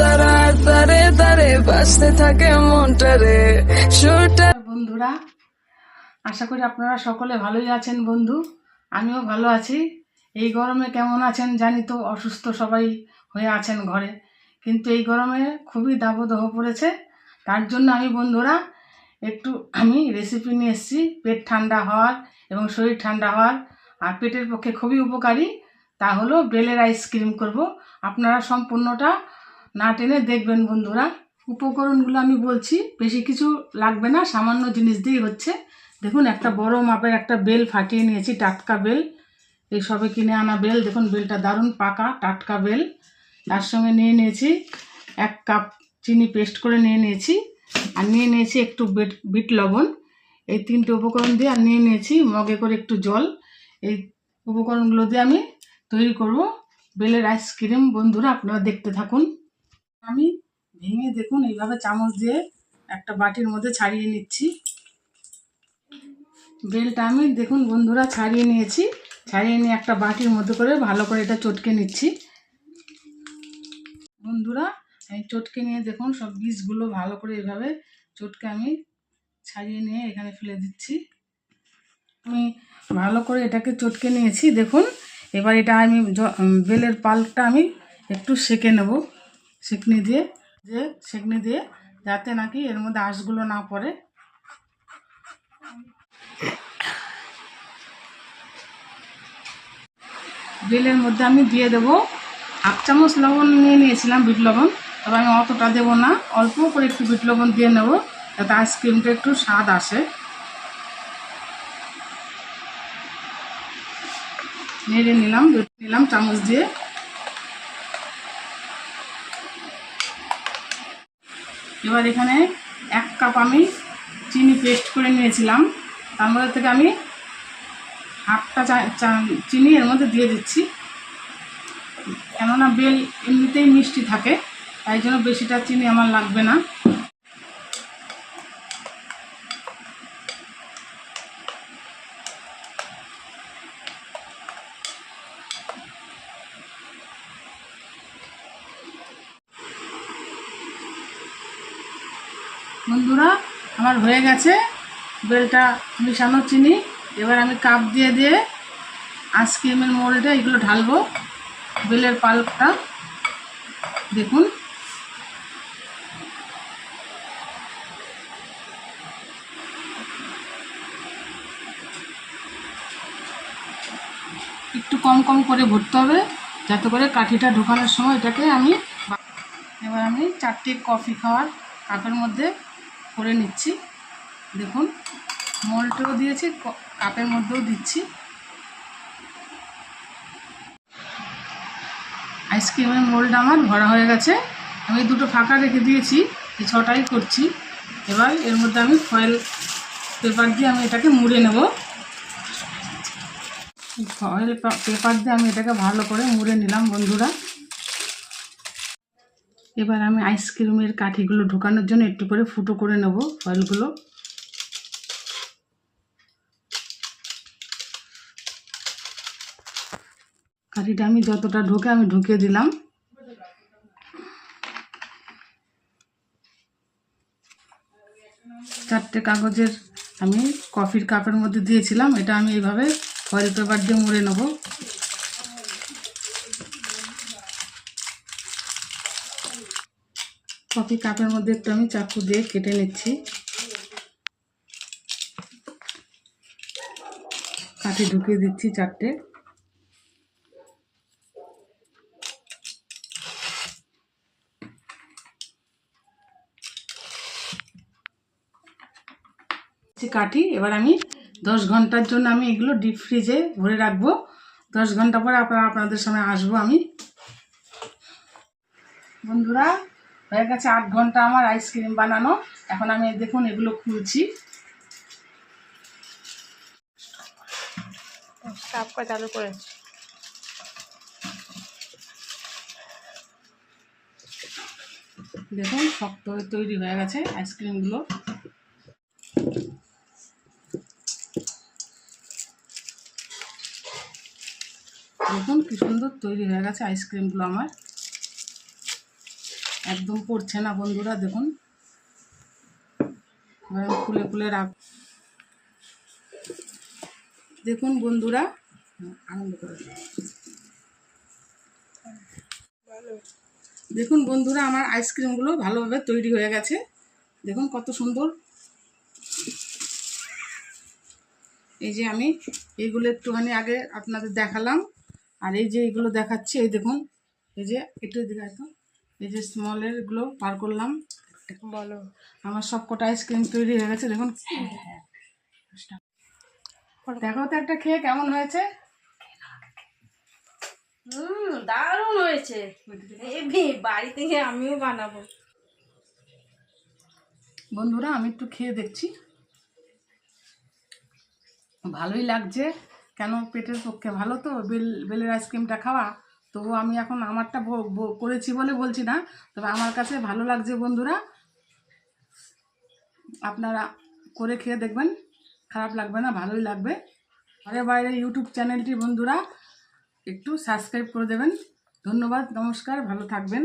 তারা তারে তারে বাঁচতে থাকে মনটারে। সুরটা বন্ধুরা, আশা করি আপনারা সকলে ভালোই আছেন বন্ধু। আমিও ভালো আছি। এই গরমে কেমন আছেন জানি তো অসুস্থ সবাই হয়ে আছেন ঘরে। কিন্তু এই গরমে খুবই দাবদাহ পড়েছে। তার জন্য আমি বন্ধুরা, একটু আমি রেসিপি নিয়ে এসেছি। পেট ঠান্ডা হওয়ার এবং শরীর ঠান্ডা হওয়ার। আর পেটের পক্ষে খুবই উপকারী। তা হলো বেলের আইসক্রিম করব। আপনারা সম্পূর্ণটা না টেনে দেখবেন বন্ধুরা। উপকরণগুলো আমি বলছি, বেশি কিছু লাগবে না, সামান্য জিনিস দিয়েই হচ্ছে। দেখুন, একটা বড় মাপের একটা বেল ফাটিয়ে নিয়েছি, টাটকা বেল। এই সবে কিনে আনা বেল, দেখুন, বেলটা দারুণ পাকা, টাটকা বেল। তার সঙ্গে নিয়ে নিয়েছি এক কাপ চিনি পেস্ট করে নিয়ে নিয়েছি, আর নিয়ে নিয়েছি একটু বেট, বিট লবণ। এই তিনটে উপকরণ দিয়ে আর নিয়ে নিয়েছি মগে করে একটু জল। এই উপকরণগুলো দিয়ে আমি তৈরি করব বেলের আইসক্রিম। বন্ধুরা, আপনারা দেখতে থাকুন। আমি ভেঙে দেখুন এইভাবে চামচ দিয়ে একটা বাটির মধ্যে ছাড়িয়ে নিচ্ছি। বেলটা আমি দেখুন বন্ধুরা ছাড়িয়ে নিয়েছি। ছাড়িয়ে নিয়ে একটা বাটির মধ্যে করে ভালো করে এটা চটকে নিচ্ছি। বন্ধুরা আমি চটকে নিয়ে দেখুন সব বীজগুলো ভালো করে এভাবে চটকে আমি ছাড়িয়ে নিয়ে এখানে ফেলে দিচ্ছি। আমি ভালো করে এটাকে চটকে নিয়েছি। দেখুন, এবার এটা আমি বেলের পাল্পটা আমি একটু সেকে নেব। সেকনি দিয়ে, যে সেকনি দিয়ে যাতে নাকি এর মধ্যে আঁশগুলো না পড়ে। বেলের মধ্যে আমি দিয়ে দেব হাফ চামচ লবণ নিয়ে নিয়েছিলাম বিট লবণ, তবে আমি অতটা দেবো না, অল্প করে একটু বিট লবণ দিয়ে নেব, যাতে আইসক্রিমটা একটু স্বাদ আসে। নেড়ে নিলাম নিলাম, চামচ দিয়ে। এবার এখানে এক কাপ আমি চিনি পেস্ট করে নিয়েছিলাম। তার মধ্যে থেকে আমি হাফটা চিনি এর মধ্যে দিয়ে দিচ্ছি। কেননা বেল এমনিতেই মিষ্টি থাকে, তাই জন্য বেশিটা চিনি আমার লাগবে না। বন্ধুরা, আমার হয়ে গেছে। বেলটা মিশানো চিনি। এবার আমি কাপ দিয়ে দিয়ে আইসক্রিমের মোল্ডে এগুলো ঢালবো। বেলের পাল্পটা। দেখুন। একটু কম কম করে ভরতে হবে, যাতে করে কাঠিটা ঢোকানোর সময় এটাকে আমি এবার আমি চারটে কফি খাওয়ার কাপের মধ্যে করে নিচ্ছি। দেখুন, মলটাও দিয়েছি কাপের মধ্যেও দিচ্ছি। আইসক্রিমের মোল্ড আমার ভরা হয়ে গেছে। আমি দুটো ফাঁকা রেখে দিয়েছি, এই ছটাই করছি। এবার এর মধ্যে আমি ফয়েল পেপার দিয়ে আমি এটাকে মুড়ে নেব। ফয়েল পেপার দিয়ে আমি এটাকে ভালো করে মুড়ে নিলাম বন্ধুরা। এবার আমি আইসক্রিমের কাঠিগুলো ঢোকানোর জন্য একটু করে ফুটো করে নেব ফয়েলগুলো কাঠিটা আমি যতটা ঢোকে আমি ঢুকিয়ে দিলাম। চারটে কাগজের আমি কফির কাপের মধ্যে দিয়েছিলাম, এটা আমি এইভাবে ফয়েল পেপার দিয়ে মুড়ে নেব। কফি কাপের মধ্যে একটু আমি চাকু দিয়ে কেটে নিচ্ছি। কাঠি ঢুকিয়ে দিচ্ছি চারটে। কাঠি, এবার আমি দশ ঘণ্টার জন্য আমি এগুলো ডিপ ফ্রিজে ভরে রাখব। দশ ঘণ্টা পরে আপনারা আপনাদের সামনে আসব আমি। বন্ধুরা হয়ে গেছে আট ঘণ্টা আমার আইসক্রিম বানানো। এখন আমি দেখুন এগুলো খুলছি। চালু করেছি। দেখুন শক্ত হয়ে তৈরি হয়ে গেছে আইসক্রিমগুলো দেখুন কি সুন্দর তৈরি হয়ে গেছে আইসক্রিমগুলো আমার। একদম পড়ছে না বন্ধুরা, দেখুন। খুলে খুলে রাখ দেখুন বন্ধুরা, আনন্দ করে দেখুন বন্ধুরা, আমার আইসক্রিমগুলো ভালোভাবে তৈরি হয়ে গেছে। দেখুন কত সুন্দর। এই যে আমি এইগুলো একটুখানি আগে আপনাদের দেখালাম। আর এই যে এইগুলো দেখাচ্ছি, এই দেখুন, এই যে একটু দেখায় তো। এই যে স্মলেরগুলো পার করলাম। বলো। আমার সব কটা আইসক্রিম তৈরি হয়ে গেছে দেখুন। দেখো তো একটা খেয়ে কেমন হয়েছে? হুম দারুণ হয়েছে। বাড়ি থেকে আমিও বানাবো। বন্ধুরা আমি একটু খেয়ে দেখছি। ভালোই লাগছে। কেন পেটের পক্ষে ভালো তো? বেল বেলের আইসক্রিমটা খাওয়া। তবু আমি এখন আমারটা করেছি বলে বলছি না, তবে আমার কাছে ভালো লাগছে বন্ধুরা। আপনারা করে খেয়ে দেখবেন, খারাপ লাগবে না, ভালোই লাগবে। ঘরে বাইরে ইউটিউব চ্যানেলটি বন্ধুরা, একটু সাবস্ক্রাইব করে দেবেন। ধন্যবাদ, নমস্কার, ভালো থাকবেন।